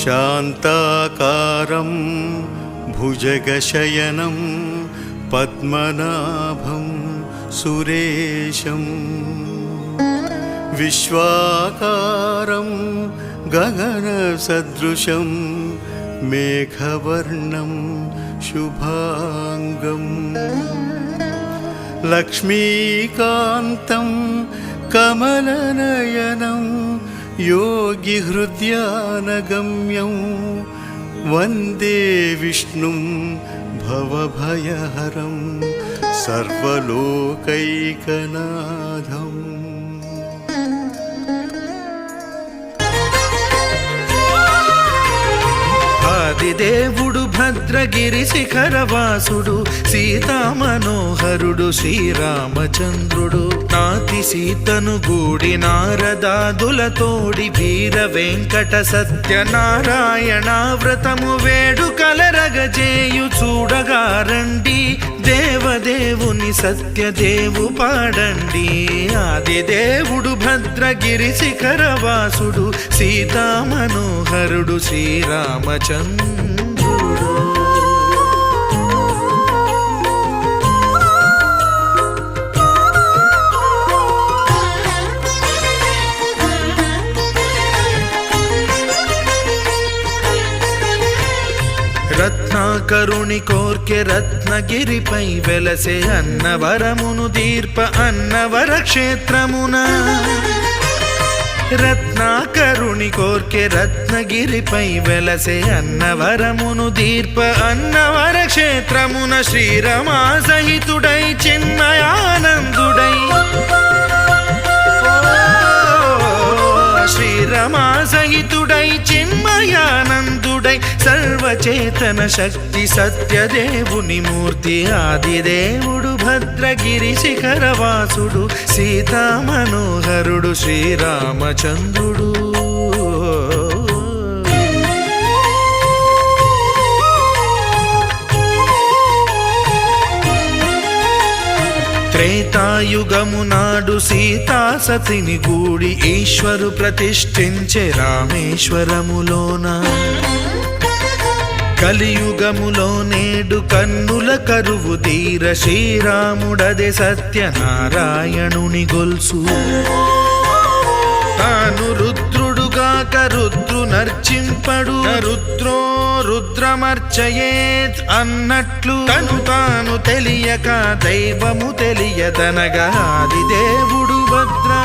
शान्ताकारं भुजगशयनं पद्मनाभं सुरेशम् विश्वाकारं गगनसदृशं मेघवर्णं शुभाङ्गम् लक्ष्मीकान्तं कमलनयनम् కమలనయనం योगिहृद्यानगम्यं वन्दे विष्णुं भवभयहरं सर्वलोकैकनाथम् ఆదిదేవుడు భద్రగిరి శిఖరవాసుడు సీతామనోహరుడు శ్రీరామచంద్రుడు. నాతి సీతను గూడి నారదాదులతోడి వీర వెంకట సత్యనారాయణ వ్రతము వేడు కలరగజేయు చూడగా రండి. దేవదేవుని సత్యదేవు పాడండి. ఆది దేవుడు భద్రగిరి శిఖరవాసుడు సీతామనోహరుడు శ్రీరామచంద్రుడు. రత్నాకరుణి కోర్కె రత్నగిరిపై వెలసే అన్నవరమును దీర్ప అన్నవర క్షేత్రమున. రత్నాకరుణి కోర్కె రత్నగిరిపై వెలసే అన్నవరమును దీర్ప అన్నవర క్షేత్రమున శ్రీరమా సహితుడై చిన్మయానందుడై. శ్రీరమాసహితుడై చిన్మయానందుడై సర్వచేతన శక్తి సత్యదేవుని మూర్తి ఆదిదేవుడు భద్రగిరి శిఖరవాసుడు సీతామనోహరుడు శ్రీరామచంద్రుడు. త్రేతాయుగము నాడు సీతా సతిని గూడి ఈశ్వరు ప్రతిష్ఠించే రామేశ్వరములోన. కలియుగములో నేడు కన్నుల కరువు తీర శ్రీరాముడదే సత్యనారాయణుని గొల్సు. తాను రుద్రుడుగాక రుద్రు నర్చింపడు. రుద్రో రుద్రమర్చయేత్ అన్నట్లు తను తాను తెలియక దైవము తెలియదనగా ఆది దేవుడు భద్రా.